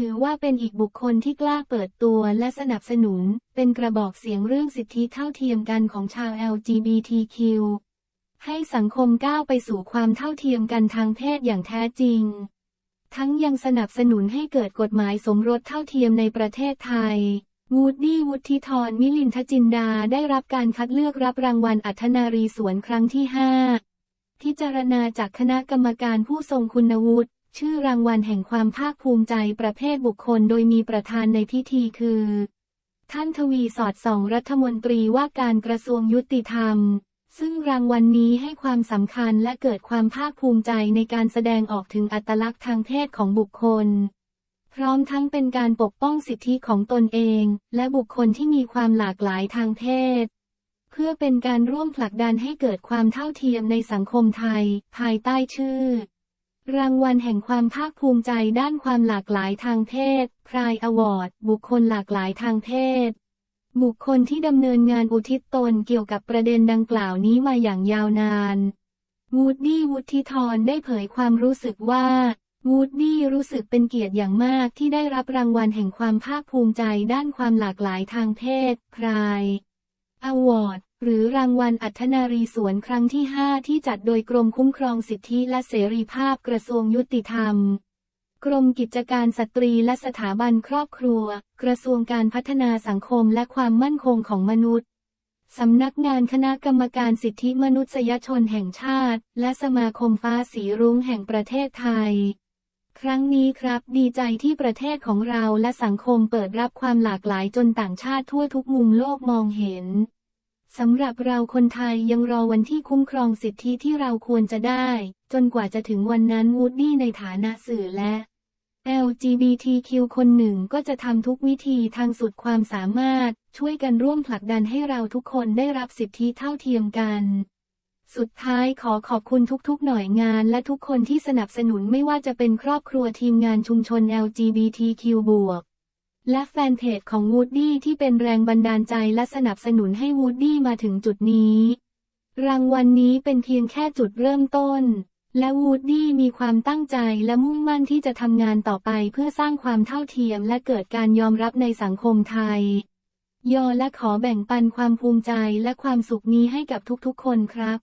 ถือว่าเป็นอีกบุคคลที่กล้าเปิดตัวและสนับสนุน เป็นกระบอกเสียงเรื่องสิทธิเท่าเทียมกันของชาว LGBTQ ให้สังคมก้าวไปสู่ความเท่าเทียมกันทางเพศอย่างแท้จริง ทั้งยังสนับสนุนให้เกิดกฎหมายสมรสเท่าเทียมในประเทศไทยวูดดี้วุฒิธรมิลินทจินดาได้รับการคัดเลือกรับรางวัลอัธนารีสวนครั้งที่ 5 พิจารณาจากคณะกรรมการผู้ทรงคุณวุฒิ ชื่อรางวัลแห่งความภาคภูมิใจประเภทบุคคลโดยมีประธานในพิธีคือ ท่านทวีสอดส่องรัฐมนตรีว่าการกระทรวงยุติธรรม ซึ่งรางวัลนนี้ให้ความสำคัญและเกิดความภาคภูมิใจในการแสดงออกถึงอัตลักษณ์ทางเพศของบุคคล พร้อมทั้งเป็นการปกป้องสิทธิของตนเอง และบุคคลที่มีความหลากหลายทางเพศเพื่อเป็นการร่วมผลักดันให้เกิดความเท่าเทียมในสังคมไทย ภายใต้ชื่อ รางวัลแห่งความภาคภูมิใจด้านความหลากหลายทางเพศ พรายอวอร์ด บุคคลหลากหลายทางเพศ บุคคลที่ดำเนินงานอุทิศตนเกี่ยวกับประเด็นดังกล่าวนี้มาอย่างยาวนานวูดดี้วุฒิธรได้เผยความรู้สึกว่าวูดดี้รู้สึกเป็นเกียรติอย่างมากที่ได้รับรางวัลแห่งความภาคภูมิใจด้านความหลากหลายทางเพศ พรายอวอร์ด หรือรางวัลอัธนารีสวนครั้งที่ 5 ที่จัดโดยกรมคุ้มครองสิทธิและเสรีภาพกระทรวงยุติธรรม กรมกิจการสตรีและสถาบันครอบครัว กระทรวงการพัฒนาสังคมและความมั่นคงของมนุษย์ สำนักงานคณะกรรมการสิทธิมนุษยชนแห่งชาติ และสมาคมฟ้าสีรุ้งแห่งประเทศไทยครั้งนี้ครับดีใจที่ประเทศของเราและสังคมเปิดรับความหลากหลายจนต่างชาติทั่วทุกมุมโลกมองเห็น สำหรับเราคนไทยยังรอวันที่คุ้มครองสิทธิที่เราควรจะได้ จนกว่าจะถึงวันนั้นวูดดี้ในฐานะสื่อและ LGBTQ คนหนึ่งก็จะทำทุกวิธีทางสุดความสามารถ ช่วยกันร่วมผลักดันให้เราทุกคนได้รับสิทธิเท่าเทียมกัน สุดท้ายขอขอบคุณทุกๆ หน่วยงานและทุกคนที่สนับสนุนไม่ว่าจะเป็นครอบครัวทีมงานชุมชน LGBTQ บวก และแฟนเพจของวูดดี้ที่เป็นแรงบันดาลใจและสนับสนุนให้วูดดี้มาถึงจุดนี้ รางวัลนนี้เป็นเพียงแค่จุดเริ่มต้น และวูดดี้มีความตั้งใจและมุ่งมั่นที่จะทำงานต่อไปเพื่อสร้างความเท่าเทียมและเกิดการยอมรับในสังคมไทย ยอและขอแบ่งปันความภูมิใจและความสุขนี้ให้กับทุกๆคนครับ